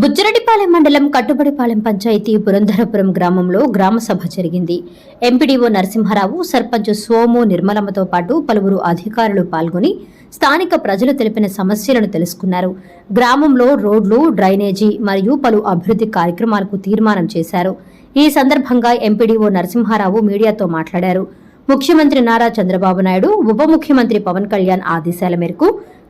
బుజ్జరెడ్డిపాలెం మండలం కట్టుబడిపాలెం పంచాయతీ పురంధరపురం గ్రామంలో గ్రామ సభ జరిగింది. ఎంపీడీఓ నరసింహారావు సర్పంచ్ సోము నిర్మలమ్మతో పాటు పలువురు అధికారులు పాల్గొని స్థానిక ప్రజలు తెలిపిన సమస్యలను తెలుసుకున్నారు. గ్రామంలో రోడ్లు డ్రైనేజీ మరియు పలు అభివృద్ధి కార్యక్రమాలకు తీర్మానం చేశారు. ఈ సందర్భంగా ఎంపీడీఓ నరసింహారావు మీడియాతో మాట్లాడారు. ముఖ్యమంత్రి నారా చంద్రబాబు నాయుడు ఉప ముఖ్యమంత్రి పవన్ కళ్యాణ్ ఆదేశాల మేరకు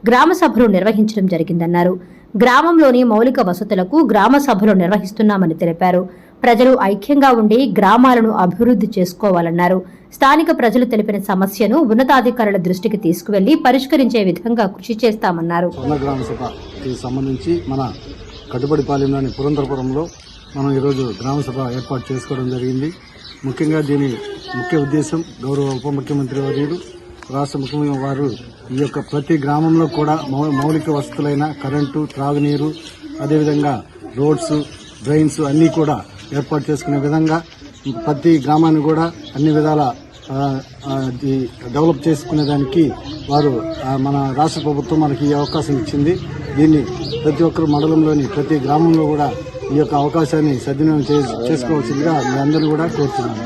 గ్రామ సభలు నిర్వహించడం జరిగిందన్నారు. గ్రామంలోని మౌలిక వసతులకు గ్రామ సభలు నిర్వహిస్తున్నామని తెలిపారు. ప్రజలు ఐక్యంగా ఉండి గ్రామాలను అభివృద్ధి చేసుకోవాలన్నారు. స్థానిక ప్రజలు తెలిపిన సమస్యను ఉన్నతాధికారుల దృష్టికి తీసుకువెళ్ళి పరిష్కరించే విధంగా కృషి చేస్తామన్నారు. సంబంధించి మన కట్టుబడిపాలెంలోని పురంధరపురంలో మనం ఈరోజు గ్రామ సభ ఏర్పాటు చేసుకోవడం జరిగింది. ముఖ్యంగా దీని ముఖ్య ఉద్దేశం గౌరవ ఉప ముఖ్యమంత్రి వర్యులు రాష్ట్ర ముఖ్యమంత్రి వారు. ఈ యొక్క ప్రతి గ్రామంలో కూడా మౌ- మౌలిక వసతులైన కరెంటు త్రాగునీరు అదేవిధంగా రోడ్స్ డ్రైన్స్ అన్నీ కూడా ఏర్పాటు చేసుకునే విధంగా ప్రతి గ్రామాన్ని కూడా అన్ని విధాల డెవలప్ చేసుకునే దానికి వారు మన రాష్ట్ర ప్రభుత్వం మనకి ఈ అవకాశం ఇచ్చింది. దీన్ని ప్రతి ఒక్కరు మండలంలోని ప్రతి గ్రామంలో కూడా ఈ యొక్క అవకాశాన్ని సద్వినియోగం చే- చేసుకోవాల్సిందిగా మీ అందరూ కూడా కోరుతున్నాను.